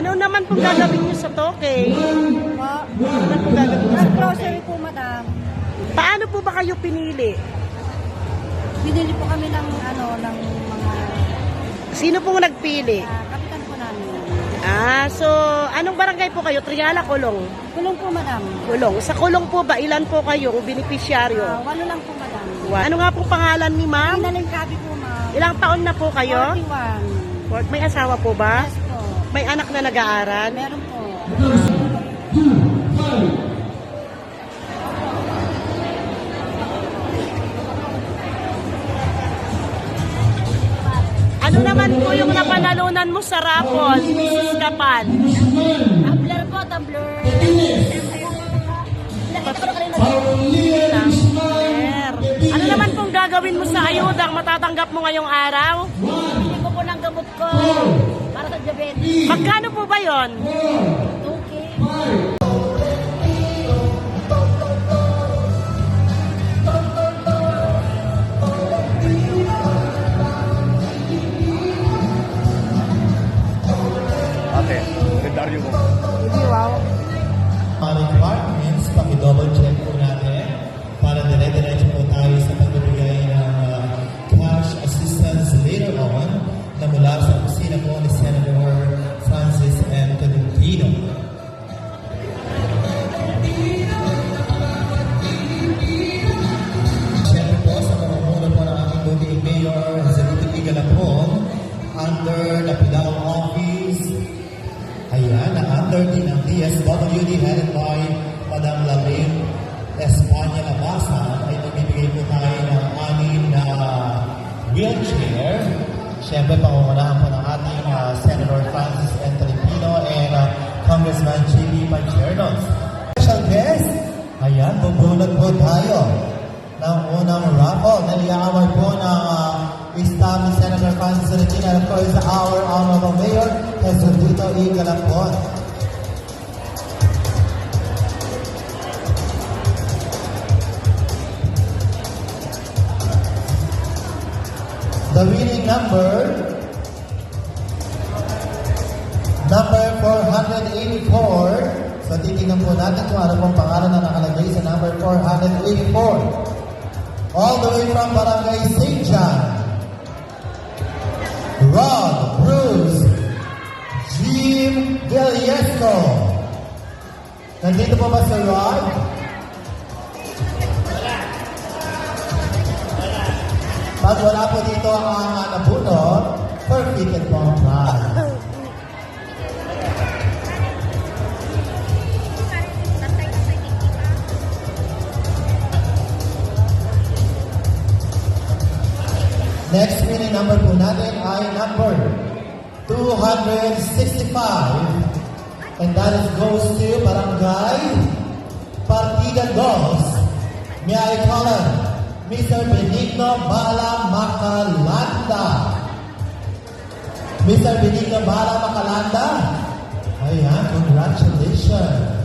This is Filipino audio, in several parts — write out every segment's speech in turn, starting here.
Ano naman pong gagawin nyo sa Tokay? Po? Ano pong gagawin po, madam. Paano po ba kayo pinili? Pinili po kami ng, ano, ng mga... Sino pong nagpili? Uh, Ah, so anong barangay po kayo? Triala, Kulong? Kulong po madam. Kulong. Sa Kulong po ba, ilan po kayo Ah, beneficiaryo? walo lang po madam. Wa- Ano nga po pangalan ni ma'am? Pinalingkabi po ma'am. Ilang taon na po kayo? 41. Fort- May asawa po ba? Yes po. May anak na nag-aaral? Meron po. Sino naman po yung napanalunan mo sa rapon, Mrs. Kapan? Tumbler po, tumbler. Tumbler. Ano naman pong gagawin mo sa ayudang matatanggap mo ngayong araw? Bili ko po ng gamot ko para sa diabetes. Magkano po ba yon? 2K. 130 ng DSWD headed by Madam Labril Espanya Labasa ay magbibigay po tayo ng anin na ah, wheelchair. Siyempre, pangungunahan po ng ating uh, Senator Francis N. Filipino and uh, Congressman J.B. Panchernos. Special guest, ayan, bubulag po tayo ng unang raffle. Naliyawan po ng uh, Islamic Senator Francis Filipino and of course our honorable mayor, Jesus Dito E. Galampon. Number, number 484. So titingnan po natin kung ano pong pangalan na nakalagay sa number 484. All the way from Barangay St. John. Rod, Bruce, Jim Villesco. Nandito po ba si Rod? Pag wala po dito ang uh, nabunot, forfeited po ang prize. Next winning number po natin ay number 265. And that is goes to Barangay Partida Dos. May I call him Mr. Benigno Bala Macalanda. Mr. Benigno Bala Macalanda. Ayan, congratulations.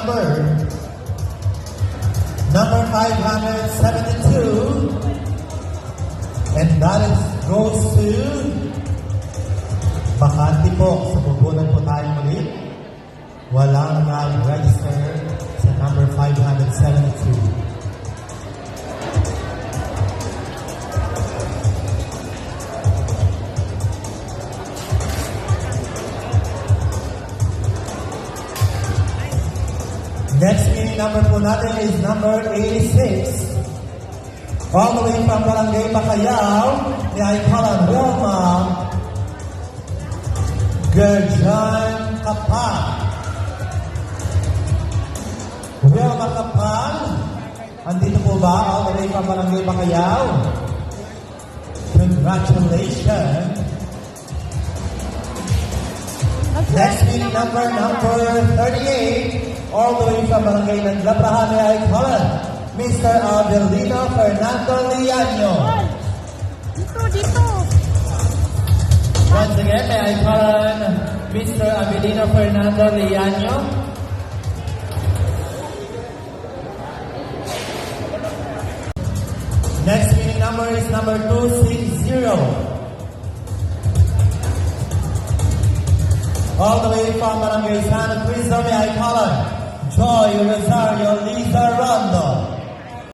Number, number 572, and that is goes to Makati po. Sa bubunan po tayo muli. Walang nag-register Next meeting number po natin is number 86. All the way from Barangay Bacayao, ni Aikalan Wilma Gerjan Kapal. Wilma Kapal, andito po ba all the way from Barangay Bacayao? Congratulations! Next meeting number, number 38, all the way Barangay Naglabrahan ni Aikalan, Mr. Avelino Fernando Liano. Dito, dito. Once again, may I call on Mr. Avelino Fernando Liano. Next winning number is number 260. All the way from Barangay San Cristo, may I call on Joy Rosario Lisa Rondo.